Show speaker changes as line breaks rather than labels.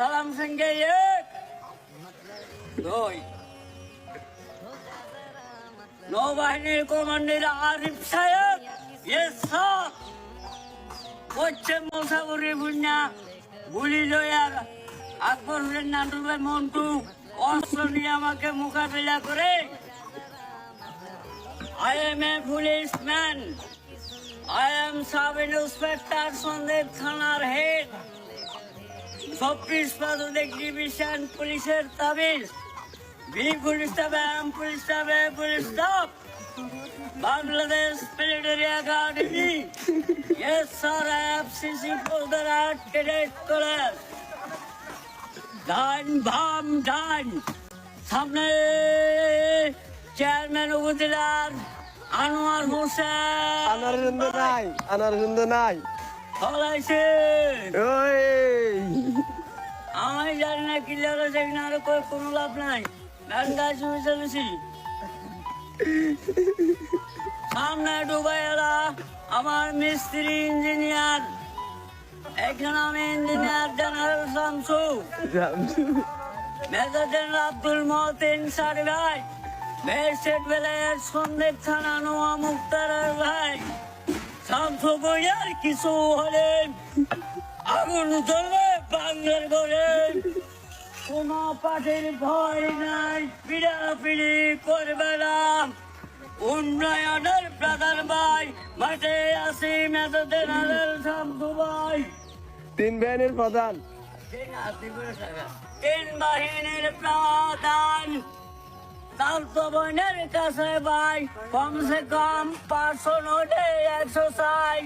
সালাম সঙ্গে এক। দুই। নৌবাহিনীর কমান্ডার আরিফ সাহেব, ইয়েস স্যার। পশ্চিম মশাবরী বুন্যা গুলি লয়ার আকবর হোসেন নান্টুর ভাই মন্টু অস্ত্র নিয়ে আমাকে মোকাবিলা করে। I am a policeman I am sub inspector সন্দেব থানার হেড চব্বিশ পদক ডিভিশন পুলিশের তাবিজ। B police staff M police A police staff Bangladesh military academy I have CC folder at cadet college. ডান বাম ডান। সামনে চেয়ারম্যান উপজেলার আনোয়ার হোসেন।
আনার হিন্দু নাই আনার হিন্দু নাই।
ফলাইছে
ওই
আমি জানি না আর কোনো লাভ নাই। গানটা শুনে চলেছি। সামনে ডুবাই এলা আমার মিস্ত্রি ইঞ্জিনিয়ার। এখানে আমি engineer general Shamsu. Major general Abdul মহতিন সারগাই বেস্টেড বেলায়ের সন্দেহ থানা নোয়া মুক্তারের ভাই। শামসু বইয়ার কিছু হলে আগুন জ্বলবে বাংলার ঘরে পাটের ভয় নাই পিড়াপিড়ি করবে না। উন্নয়নের প্রধান ভাই মাঠে আসি জেনারেল শামসু ভাই
তিন বাহিনীর প্রধান।
তিন বাহিনীর প্রধান। বোনের কাছে ভাই কমসে কম পাঁচশো নোটে একশো সাই